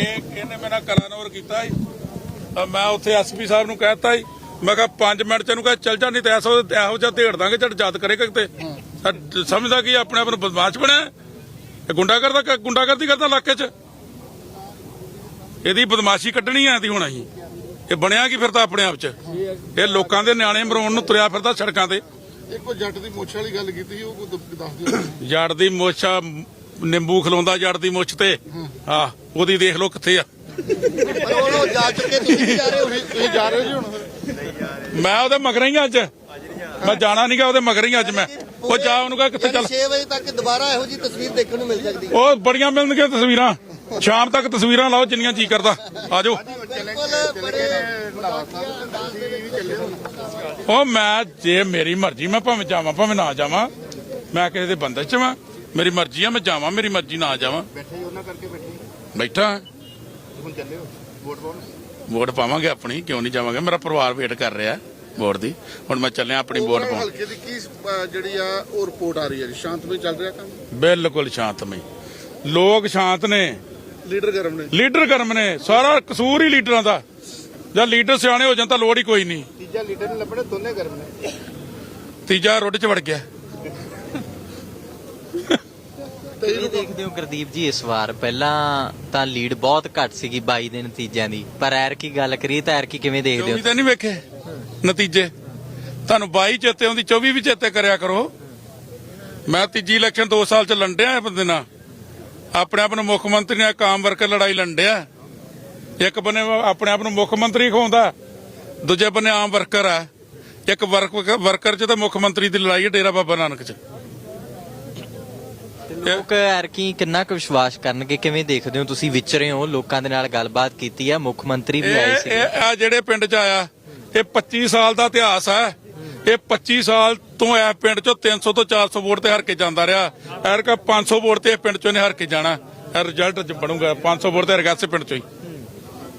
ਇਹ ਇਹਨੇ ਮੇਰਾ ਕਲਾਨੌਰ ਕੀਤਾ ਤਾਂ ਮੈਂ ਉੱਥੇ ਐਸਪੀ ਸਾਹਿਬ ਨੂੰ ਕਹਿਤਾ ਸੀ। ਮੈਂ ਕਿਹਾ 5 ਮਿੰਟ ਚ ਇਹਨੂੰ ਕਹ ਚੱਲ ਜਾ ਨਹੀਂ ਤੇ ਐਸੋ ਇਹੋ ਜਿਹਾ ਢੇੜ ਦਾਂਗੇ ਜਦ ਜਦ ਕਰੇਗਾ ਕਿਤੇ। ਤਾਂ ਸਮਝਦਾ ਕਿ ਆਪਣੇ ਆਪ ਨੂੰ ਬਦਮਾਸ਼ ਬਣਿਆ? ਇਹ ਗੁੰਡਾ ਕਰਦਾ ਗੁੰਡਾਗਰਦੀ ਕਰਦਾ ਇਲਾਕੇ 'ਚ? ਇਹਦੀ ਬਦਮਾਸ਼ੀ ਕੱਢਣੀ ਆ ਦੀ ਹੁਣ ਅਸੀਂ। ਇਹ ਬਣਿਆ ਕੀ ਫਿਰਦਾ ਆਪਣੇ ਆਪ 'ਚ? ਇਹ ਲੋਕਾਂ ਦੇ ਨਿਆਣੇ ਮਰਾਉਣ ਨੂੰ ਤੁਰਿਆ ਫਿਰਦਾ ਸੜਕਾਂ ਤੇ। ਇੱਕੋ ਜੱਟ ਦੀ ਮੁੱਛ ਵਾਲੀ ਗੱਲ ਕੀਤੀ ਉਹ ਦੱਸ ਦਿਓ। ਜੜ ਦੀ ਮੁੱਛ ਨਿੰਬੂ ਖਲੋਂਦਾ ਜੜ ਦੀ ਮੁੱਛ ਤੇ। ਆ ਉਹਦੀ ਦੇਖ ਲਓ ਕਿੱਥੇ ਆ। ਪਰ ਉਹ ਉਹ ਜਾ ਚੁੱਕੇ ਤੁਸੀਂ ਵੀ ਜਾ ਰਹੇ ਹੋ ਤੁਸੀਂ ਜਾ ਰਹੇ ਹੋ ਜੀ ਹੁਣ? ਮੈਂ ਉਹਦੇ ਮਗਰ ਹੀ ਅੱਜ। ਮੈਂ ਜਾਣਾ ਨਹੀਂਗਾ ਉਹਦੇ ਮਗਰ ਹੀ ਅੱਜ ਮੈਂ। ਉਹ ਜਾ ਉਹਨੂੰ ਕਹ ਕਿੱਥੇ ਚੱਲ। 6 ਵਜੇ ਤੱਕ ਦੁਬਾਰਾ ਇਹੋ ਜੀ ਤਸਵੀਰ ਦੇਖਣ ਨੂੰ ਮਿਲ ਸਕਦੀ। ਉਹ ਬੜੀਆਂ ਮਿਲਣਗੀਆਂ ਤਸਵੀਰਾਂ। ਸ਼ਾਮ ਤੱਕ ਤਸਵੀਰਾਂ ਲਾਓ ਜਿੰਨੀਆਂ ਜੀ ਕਰਦਾ। ਆ ਜਾਓ ਬਿਲਕੁਲ ਬੜੇ ਉਹ ਮੈਂ ਜੇ ਮੇਰੀ ਮਰਜ਼ੀ ਮੈਂ ਭਾਵੇਂ ਜਾਵਾਂ ਭਾਵੇਂ ਨਾ ਜਾਵਾਂ ਮੈਂ ਕਿਸੇ ਦੇ ਬੰਦੇ ਚ ਵਾਂ। ਮੇਰੀ ਮਰਜ਼ੀ ਆ ਮੈਂ ਜਾਵਾਂ ਮੇਰੀ ਮਰਜ਼ੀ ਨਾ ਜਾਵਾਂ। ਬੈਠੇ ਉਹਨਾਂ ਕਰਕੇ ਬੈਠੇ ਬੈਠਾ ਹੁਣ ਚੱਲੇ ਹੋ? ਵੋਟ ਪਾਉਣ? ਵੋਟ ਪਾਵਾਂਗੇ ਆਪਣੀ ਕਿਉਂ ਨਹੀਂ ਜਾਵਾਂਗੇ? ਮੇਰਾ ਪਰਿਵਾਰ ਵੇਟ ਕਰ ਰਿਹਾ ਵੋਟ ਦੀ। ਹੁਣ ਮੈਂ ਚੱਲਿਆ ਆਪਣੀ ਵੋਟ ਪਾਉਣ। ਹਲਕੇ ਦੀ ਕੀ ਅਹ, ਜਿਹੜੀ ਆ ਉਹ ਰਿਪੋਰਟ ਆ ਰਹੀ ਹੈ ਜੀ। ਸ਼ਾਂਤਮਈ ਚੱਲ ਰਿਹਾ ਕੰਮ? ਬਿਲਕੁਲ ਸ਼ਾਂਤਮਈ। ਲੋਕ ਸ਼ਾਂਤ ਨੇ। ਲੀਡਰ ਗਰਮ ਨੇ। ਲੀਡਰ ਕਰਮ ਨੇ। ਸਾਰਾ ਕਸੂਰ ਹੀ ਲੀਡਰਾਂ ਦਾ। ਜਦ ਲੀਡਰ ਸਿਆਣੇ ਹੋ ਜਾਣ ਤਾਂ ਲੋੜ ਹੀ ਕੋਈ ਨਹੀਂ। ਤੀਜਾ ਲੀਡਰ ਨੇ ਲੱਭਣੇ ਦੋਨੇ ਗਰਮ ਨੇ। ਤੀਜਾ ਰੋਡ 'ਚ ਵੜ ਗਿਆ। ਕੀ ਦੇਖਦੇ ਹੋ ਗੁਰਦੀਪ ਜੀ, ਇਸ ਵਾਰ ਪਹਿਲਾਂ ਤਾਂ ਲੀਡ ਬਹੁਤ ਘੱਟ ਸੀਗੀ 22 ਦੇ ਨਤੀਜਿਆਂ ਦੀ। ਪਰ ਐਰ ਕੀ ਗੱਲ ਕਰੀਏ ਤਾਂ ਐਰ ਕੀ ਕਿਵੇਂ ਦੇਖਦੇ ਹੋ? ਚੌਵੀ ਤਾਂ ਨਹੀਂ ਵੇਖੇ ਨਤੀਜੇ। ਤੁਹਾਨੂੰ 22 ਚੇਤੇ ਆਉਂਦੀ 24 ਵੀ ਚੇਤੇ ਕਰਿਆ ਕਰੋ। ਮੈਂ ਤੀਜੀ ਇਲੈਕਸ਼ਨ 2 ਸਾਲ ਚ ਲੰਡਿਆ ਇਹ ਬੰਦੇ ਨਾਲ। ਆਪਣੇ ਆਪ ਨੂੰ ਮੁੱਖ ਮੰਤਰੀ ਨਾਲ ਕਾਮ ਵਰਕਰ ਲੜਾਈ ਲੰਡਿਆ। ਇੱਕ ਬੰਨੇ ਆਪਣੇ ਆਪ ਨੂੰ ਮੁੱਖ ਮੰਤਰੀ ਖਵਾਉਂਦਾ, ਦੂਜੇ ਬੰਨੇ ਆਮ ਵਰਕਰ ਆ। ਇੱਕ ਵਰਕ ਵਰਕਰ ਚ ਤਾਂ ਮੁੱਖ ਮੰਤਰੀ ਦੀ ਲੜਾਈ ਹੈ ਡੇਰਾ ਬਾਬਾ ਨਾਨਕ ਚ। ਲੋਕ ਐਰ ਕੀ ਕਿੰਨਾ ਕੁ ਵਿਸ਼ਵਾਸ ਕਰਨਗੇ ਕਿਵੇਂ ਦੇਖਦੇ ਹੋ ਤੁਸੀਂ ਵਿਚਰੇ ਹੋ ਲੋਕਾਂ ਦੇ ਨਾਲ ਗੱਲਬਾਤ ਕੀਤੀ ਹੈ ਮੁੱਖ ਮੰਤਰੀ ਵੀ ਆਏ ਸੀ। ਇਹ ਆ ਜਿਹੜੇ ਪਿੰਡ ਚ ਆਇਆ ਇਹ 25 ਸਾਲ ਦਾ ਇਤਿਹਾਸ ਹੈ। ਇਹ 25 ਸਾਲ ਤੋਂ ਇਹ ਪਿੰਡ ਚੋਂ 300 ਤੋਂ 400 ਵੋਟ ਤੇ ਹਾਰ ਕੇ ਜਾਂਦਾ ਰਿਹਾ। ਐਰਕਾ 500 ਵੋਟ ਤੇ ਇਹ ਪਿੰਡ ਚੋਂ ਨੇ ਹਾਰ ਕੇ ਜਾਣਾ। ਰਿਜ਼ਲਟ ਜ ਬਣੂਗਾ 500 ਵੋਟ ਤੇ ਹਾਰ ਗਿਆ ਇਸੇ ਪਿੰਡ ਚੋਂ ਹੀ।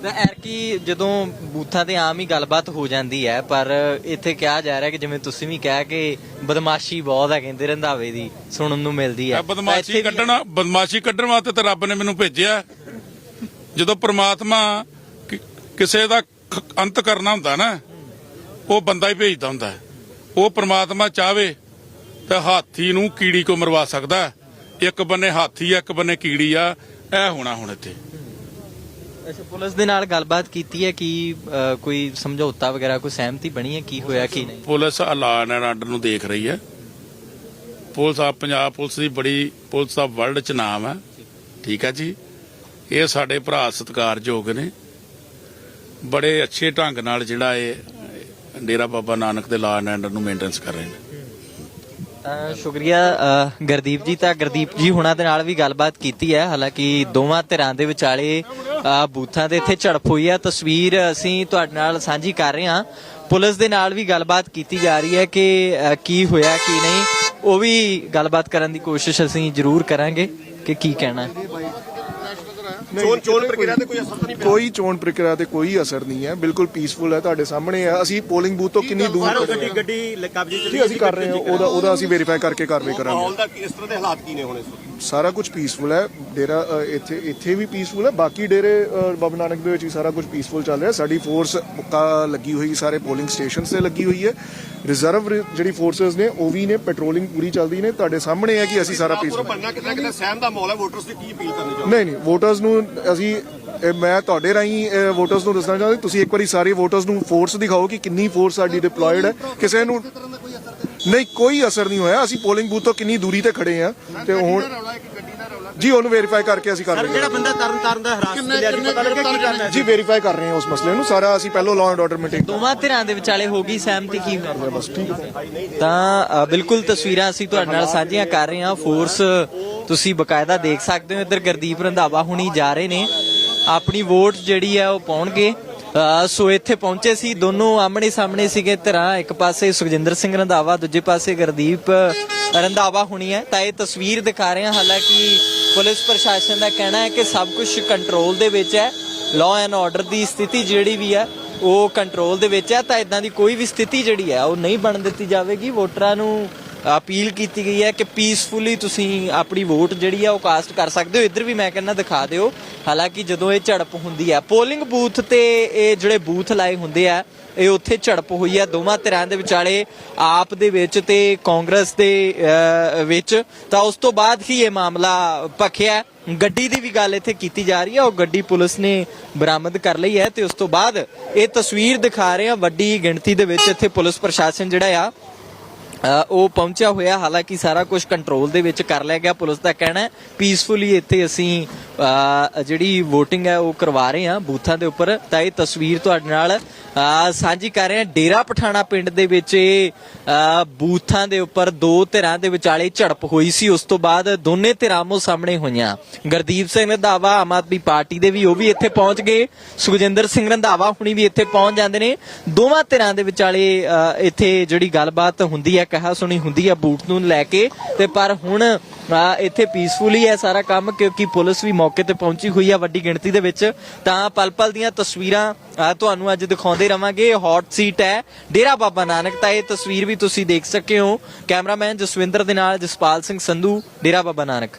ਤਾਂ ਐਰ ਕੀ ਜਦੋਂ ਬੂਥਾਂ ਤੇ ਆਮ ਹੀ ਗੱਲਬਾਤ ਹੋ ਜਾਂਦੀ ਹੈ ਪਰ ਇੱਥੇ ਕਿਹਾ ਜਾ ਰਿਹਾ ਕਿ ਜਿਵੇਂ ਤੁਸੀਂ ਵੀ ਕਿਹਾ ਕਿ ਬਦਮਾਸ਼ੀ ਬਹੁਤ ਹੈ ਕਹਿੰਦੇ ਰੰਧਾਵੇ ਦੀ ਸੁਣਨ ਨੂੰ ਮਿਲਦੀ ਹੈ ਬਦਮਾਸ਼ੀ ਕੱਢਣਾ ਬਦਮਾਸ਼ੀ ਕੱਢਣ ਵਾਸਤੇ ਤਾਂ ਰੱਬ ਨੇ ਮੈਨੂੰ ਭੇਜਿਆ ਜਦੋਂ ਪ੍ਰਮਾਤਮਾ ਕਿਸੇ ਦਾ ਅੰਤ ਕਰਨਾ ਹੁੰਦਾ ਨਾ ਉਹ ਬੰਦਾ ਹੀ ਭੇਜਦਾ ਹੁੰਦਾ। ਉਹ ਪ੍ਰਮਾਤਮਾ ਚਾਵੇ ਤਾਂ ਹਾਥੀ ਨੂੰ ਕੀੜੀ ਕੋ ਮਰਵਾ ਸਕਦਾ। ਇੱਕ ਬੰਨੇ ਹਾਥੀ ਆ ਇੱਕ ਬੰਨੇ ਕੀੜੀ ਆ ਇਹ ਹੋਣਾ ਹੁਣ ਇੱਥੇ ਅੱਛਾ ਪੁਲਿਸ ਦੇ ਨਾਲ ਗੱਲਬਾਤ ਕੀਤੀ ਹੈ ਕਿ ਕੋਈ ਸਮਝੌਤਾ ਵਗੈਰਾ ਕੋਈ ਸਹਿਮਤੀ ਬਣੀ ਹੈ ਕੀ ਹੋਇਆ ਕੀ ਨਹੀਂ? ਪੁਲਿਸ ਅਲਾਨ ਐਂਡ ਆਰਡਰ ਨੂੰ ਦੇਖ ਰਹੀ ਹੈ। ਪੁਲਿਸ ਆ ਪੰਜਾਬ ਪੁਲਿਸ ਦੀ ਬੜੀ ਪੁਲਿਸ ਦਾ ਵਰਲਡ ਚ ਨਾਮ ਹੈ। ਠੀਕ ਹੈ ਜੀ। ਇਹ ਸਾਡੇ ਭਰਾ ਸਤਿਕਾਰਯੋਗ ਨੇ। ਬੜੇ ਅੱਛੇ ਢੰਗ ਨਾਲ ਜਿਹੜਾ ਇਹ ਡੇਰਾ ਬਾਬਾ ਨਾਨਕ ਦੇ ਲਾਅ ਐਂਡ ਨੂੰ ਮੇਨਟੇਨੈਂਸ ਕਰ ਰਹੇ ਨੇ। ਸ਼ੁਕਰੀਆ ਗੁਰਦੀਪ ਜੀ। ਤਾਂ ਗੁਰਦੀਪ ਜੀ ਹੁਣਾਂ ਦੇ ਨਾਲ ਵੀ ਗੱਲਬਾਤ ਕੀਤੀ ਹੈ। ਹਾਲਾਂਕਿ ਦੋਵਾਂ ਧਿਰਾਂ ਦੇ ਵਿਚਾਲੇ ਬੂਥਾਂ ਦੇ ਇੱਥੇ ਝੜਪ ਹੋਈ ਹੈ ਤਸਵੀਰ ਅਸੀਂ ਤੁਹਾਡੇ ਨਾਲ ਸਾਂਝੀ ਕਰ ਰਹੇ ਹਾਂ। ਪੁਲਿਸ ਦੇ ਨਾਲ ਵੀ ਗੱਲਬਾਤ ਕੀਤੀ ਜਾ ਰਹੀ ਹੈ ਕਿ ਕੀ ਹੋਇਆ ਕੀ ਨਹੀਂ। ਉਹ ਵੀ ਗੱਲਬਾਤ ਕਰਨ ਦੀ ਕੋਸ਼ਿਸ਼ ਅਸੀਂ ਜ਼ਰੂਰ ਕਰਾਂਗੇ ਕਿ ਕੀ ਕਹਿਣਾ ਹੈ। ਚੋਣ ਚੋਣ ਪ੍ਰਕਿਰਿਆ ਤੇ ਕੋਈ ਅਸਰ ਨਹੀਂ ਕੋਈ ਚੋਣ ਪ੍ਰਕਿਰਿਆ ਤੇ ਕੋਈ ਅਸਰ ਨਹੀਂ ਹੈ। ਬਿਲਕੁਲ ਪੀਸਫੁਲ ਹੈ ਤੁਹਾਡੇ ਸਾਹਮਣੇ ਹੈ। ਅਸੀਂ ਪੋਲਿੰਗ ਬੂਥ ਤੋਂ ਕਿੰਨੀ ਦੂਰ ਗੱਡੀ ਗੱਡੀ ਕਬਜ਼ੇ ਚ ਅਸੀਂ ਕਰ ਰਹੇ ਹਾਂ। ਉਹਦਾ ਉਹਦਾ ਅਸੀਂ ਵੈਰੀਫਾਈ ਕਰਕੇ ਕਾਰਵਾਈ ਕਰਾਂਗੇ। ਮਾਹੌਲ ਦਾ ਇਸ ਤਰ੍ਹਾਂ ਦੇ ਹਾਲਾਤ ਕੀ ਨੇ ਹੁਣ ਇਸ ਵਕਤ ਸਾਰਾ ਕੁਝ ਪੀਸਫੁਲ ਹੈ। ਡੇਰਾ ਇੱਥੇ ਇੱਥੇ ਵੀ ਪੀਸਫੁਲ ਹੈ। ਬਾਕੀ ਡੇਰੇ ਬਾਬਾ ਨਾਨਕ ਦੇ ਵਿੱਚ ਵੀ ਸਾਰਾ ਕੁਝ ਪੀਸਫੁਲ ਚੱਲ ਰਿਹਾ। ਸਾਡੀ ਫੋਰਸ ਮੁੱਕਾ ਲੱਗੀ ਹੋਈ ਸਾਰੇ ਪੋਲਿੰਗ ਸਟੇਸ਼ਨਸ ਤੇ ਲੱਗੀ ਹੋਈ ਹੈ। ਰਿਜ਼ਰਵ ਜਿਹੜੀ ਫੋਰਸਸ ਨੇ ਉਹ ਵੀ ਨੇ ਪੈਟਰੋਲਿੰਗ ਪੂਰੀ ਚੱਲਦੀ ਨੇ। ਤੁਹਾਡੇ ਸਾਹਮਣੇ ਹੈ ਕਿ ਅਸੀਂ ਸਾਰਾ ਪੀਸਫੁਲ ਬੰਨਾ ਕਿਤੇ ਨਾ ਕਿਤੇ ਸਹਿਮ ਦਾ ਮਾਹੌਲ ਹੈ? ਵੋਟਰਸ ਦੀ ਕੀ ਅਪੀਲ ਕਰਨੀ ਚਾਹੁੰਦੇ? ਨਹੀਂ ਨਹੀਂ ਵੋਟਰਸ ਨੂੰ ਅਸੀਂ ਮੈਂ ਤੁਹਾਡੇ ਰਾਹੀਂ ਵੋਟਰਸ ਨੂੰ ਦੱਸਣਾ ਚਾਹੁੰਦਾ। ਤੁਸੀਂ ਇੱਕ ਵਾਰੀ ਸਾਰੇ ਵੋਟਰਸ ਨੂੰ ਫੋਰਸ ਦਿਖਾਓ ਕਿ ਕਿੰਨੀ ਫੋਰਸ ਸਾਡੀ ਡਿਪਲੋਇਡ ਹੈ। ਕਿਸੇ ਨੂੰ ਨਹੀਂ ਕੋਈ ਅਸਰ ਨਹੀਂ ਹੋਇਆ। ਅਸੀਂ ਪੋਲਿੰਗ ਬੂਥ ਤੋਂ ਕਿੰਨੀ ਦੂਰੀ ਤੇ ਖੜੇ ਆ ਤੇ ਹੁਣ ਜੀ ਉਹਨੂੰ ਵੈਰੀਫਾਈ ਕਰਕੇ ਅਸੀਂ ਕਰ ਰਹੇ ਜਿਹੜਾ ਬੰਦਾ ਤਰਨ ਤਾਰਨ ਦਾ ਹਰਾਸ ਮਿਲਿਆ ਜੀ? ਪਤਾ ਲੱਗਿਆ ਕੀ ਕਰਨਾ ਹਾਂ। ਜੀ ਵੈਰੀਫਾਈ ਕਰ ਰਹੇ ਹਾਂ ਉਸ ਮਸਲੇ ਨੂੰ। ਸਾਰਾ ਅਸੀਂ ਪਹਿਲਾਂ ਲਾਅ ਐਂਡ ਆਰਡਰ ਮੇਨਟੇਨ ਦੋਵਾਂ ਧਿਰਾਂ ਦੇ ਵਿਚਾਲੇ ਹੋ ਗਈ ਸਹਿਮਤੀ ਕੀ ਹੋਈ? ਬਸ ਠੀਕ ਹੈ। ਤਾਂ ਬਿਲਕੁਲ ਤਸਵੀਰਾਂ ਅਸੀਂ ਤੁਹਾਡੇ ਨਾਲ ਸਾਂਝੀਆਂ ਕਰ ਰਹੇ ਹਾਂ। ਫੋਰਸ ਤੁਸੀਂ ਬਕਾਇਦਾ ਦੇਖ ਸਕਦੇ ਹੋ। ਇੱਧਰ ਗੁਰਦੀਪ ਰੰਧਾਵਾ ਹੁਣੀ ਜਾ ਰਹੇ ਨੇ। ਆਪਣੀ ਵੋਟ ਜਿਹੜੀ ਹੈ ਉਹ ਪਾਉਣਗੇ। ਸੋ ਇੱਥੇ ਪਹੁੰਚੇ ਸੀ ਦੋਨੋਂ ਆਮਣੇ ਸਾਹਮਣੇ ਸੀਗੇ ਧਿਰਾਂ, ਇੱਕ ਪਾਸੇ ਸੁਖਜਿੰਦਰ ਸਿੰਘ ਰੰਧਾਵਾ, ਦੂਜੇ ਪਾਸੇ ਗੁਰਦੀਪ ਰੰਧਾਵਾ ਹੋਣੀ ਹੈ। ਤਾਂ ਇਹ ਤਸਵੀਰ ਦਿਖਾ ਰਹੇ ਹਾਂ। ਹਾਲਾਂਕਿ ਪੁਲਿਸ ਪ੍ਰਸ਼ਾਸਨ ਦਾ ਕਹਿਣਾ ਹੈ ਕਿ ਸਭ ਕੁਝ ਕੰਟਰੋਲ ਦੇ ਵਿੱਚ ਹੈ। ਲਾਅ ਐਂਡ ਆਰਡਰ ਦੀ ਸਥਿਤੀ ਜਿਹੜੀ ਵੀ ਹੈ, ਉਹ ਕੰਟਰੋਲ ਦੇ ਵਿੱਚ ਹੈ। ਤਾਂ ਇਦਾਂ ਦੀ ਕੋਈ ਵੀ ਸਥਿਤੀ ਜਿਹੜੀ ਹੈ, ਉਹ ਨਹੀਂ ਬਣ ਦਿੱਤੀ ਜਾਵੇਗੀ। ਵੋਟਰਾਂ ਨੂੰ ਅਪੀਲ ਕੀਤੀ ਗਈ ਹੈ ਕਿ ਪੀਸਫੁਲੀ ਤੁਸੀਂ ਆਪਣੀ ਵੋਟ ਜਿਹੜੀ ਆ ਉਹ ਕਾਸਟ ਕਰ ਸਕਦੇ ਹੋ। ਇੱਧਰ ਵੀ ਮੈਂ ਕਹਿੰਦਾ ਦਿਖਾ ਦਿਓ। ਹਾਲਾਂਕਿ ਜਦੋਂ ਇਹ ਝੜਪ ਹੁੰਦੀ ਹੈ ਪੋਲਿੰਗ ਬੂਥ ਤੇ ਇਹ ਜਿਹੜੇ ਬੂਥ ਲਾਏ ਹੁੰਦੇ ਆ, ਇਹ ਉੱਥੇ ਝੜਪ ਹੋਈ ਹੈ ਦੋਵਾਂ ਧਿਰਾਂ ਦੇ ਵਿਚਾਲੇ ਆਪ ਦੇ ਵਿੱਚ ਤੇ ਕਾਂਗਰਸ ਦੇ ਵਿੱਚ। ਤਾਂ ਉਸ ਤੋਂ ਬਾਅਦ ਹੀ ਇਹ ਮਾਮਲਾ ਭਖਿਆ। ਗੱਡੀ ਦੀ ਵੀ ਗੱਲ ਇੱਥੇ ਕੀਤੀ ਜਾ ਰਹੀ ਹੈ ਉਹ ਗੱਡੀ ਪੁਲਿਸ ਨੇ ਬਰਾਮਦ ਕਰ ਲਈ ਹੈ ਤੇ ਉਸ ਤੋਂ ਬਾਅਦ ਇਹ ਤਸਵੀਰ ਦਿਖਾ ਰਹੇ ਆ ਵੱਡੀ ਗਿਣਤੀ ਦੇ ਵਿੱਚ ਇੱਥੇ ਪੁਲਿਸ ਪ੍ਰਸ਼ਾਸਨ ਜਿਹੜਾ ਆ ਉਹ ਪਹੁੰਚਿਆ ਹੋਇਆ, ਹਾਲਾਂਕਿ ਸਾਰਾ ਕੁਝ ਕੰਟਰੋਲ ਦੇ ਵਿੱਚ ਕਰ ਲਿਆ ਗਿਆ। ਪੁਲਿਸ ਦਾ ਕਹਿਣਾ ਹੈ ਪੀਸਫੁਲੀ ਇੱਥੇ ਅਸੀਂ ਜਿਹੜੀ VOTING ਹੈ, ਉਹ ਕਰਵਾ ਰਹੇ ਹਾਂ ਬੂਥਾਂ ਦੇ ਉੱਪਰ। ਤਾਂ ਇਹ ਤਸਵੀਰ ਤੁਹਾਡੇ ਨਾਲ ਸਾਂਝੀ ਕਰ ਰਹੇ ਹਾਂ। ਡੇਰਾ ਪਠਾਣਾ ਪਿੰਡ ਦੇ ਵਿੱਚ ਇਹ ਬੂਥਾਂ ਦੇ ਉੱਪਰ ਦੋ ਧਿਰਾਂ ਦੇ ਵਿਚਾਲੇ ਝੜਪ ਹੋਈ ਸੀ। ਉਸ ਤੋਂ ਬਾਅਦ ਦੋਨੇ ਧਿਰਾਂ ਮੋ ਸਾਹਮਣੇ ਹੋਈਆਂ। ਗੁਰਦੀਪ ਸਿੰਘ ਰੰਧਾਵਾ, ਆਮ ਆਦਮੀ ਪਾਰਟੀ ਦੇ ਵੀ ਉਹ ਵੀ ਇੱਥੇ ਪਹੁੰਚ ਗਏ। ਸੁਖਜਿੰਦਰ ਸਿੰਘ ਰੰਧਾਵਾ ਹੁਣੀ ਵੀ ਇੱਥੇ ਪਹੁੰਚ ਜਾਂਦੇ ਨੇ। ਦੋਵਾਂ ਧਿਰਾਂ ਦੇ ਵਿਚਾਲੇ ਇੱਥੇ ਜਿਹੜੀ ਗੱਲਬਾਤ ਹੁੰਦੀ ਹੈ ਕਹਾ ਸੁਣੀ ਹੁੰਦੀ ਹੈ ਬੂਟ ਨੂੰ ਲੈ ਕੇ ਤੇ ਪਰ ਹੁਣ ਇੱਥੇ ਪੀਸਫੁਲੀ ਹੈ ਸਾਰਾ ਕੰਮ ਕਿਉਂਕਿ ਪੁਲਿਸ ਵੀ ਮੌਕੇ ਤੇ ਪਹੁੰਚੀ ਹੋਈ ਹੈ ਵੱਡੀ ਗਿਣਤੀ ਦੇ ਵਿੱਚ। ਤਾਂ ਪਲ ਪਲ ਦੀਆਂ ਤਸਵੀਰਾਂ ਤੁਹਾਨੂੰ ਅੱਜ ਦਿਖਾਉਂਦੇ ਰਵਾਂਗੇ। ਹੌਟ ਸੀਟ ਹੈ, ਡੇਰਾ ਬਾਬਾ ਨਾਨਕ ਤਾਂ ਇਹ ਤਸਵੀਰ ਵੀ ਤੁਸੀਂ ਦੇਖ ਸਕੇ ਹੋ। ਕੈਮਰਾਮੈਨ ਜਸਵਿੰਦਰ ਦੇ ਨਾਲ ਜਸਪਾਲ ਸਿੰਘ ਸੰਧੂ, ਡੇਰਾ ਬਾਬਾ ਨਾਨਕ।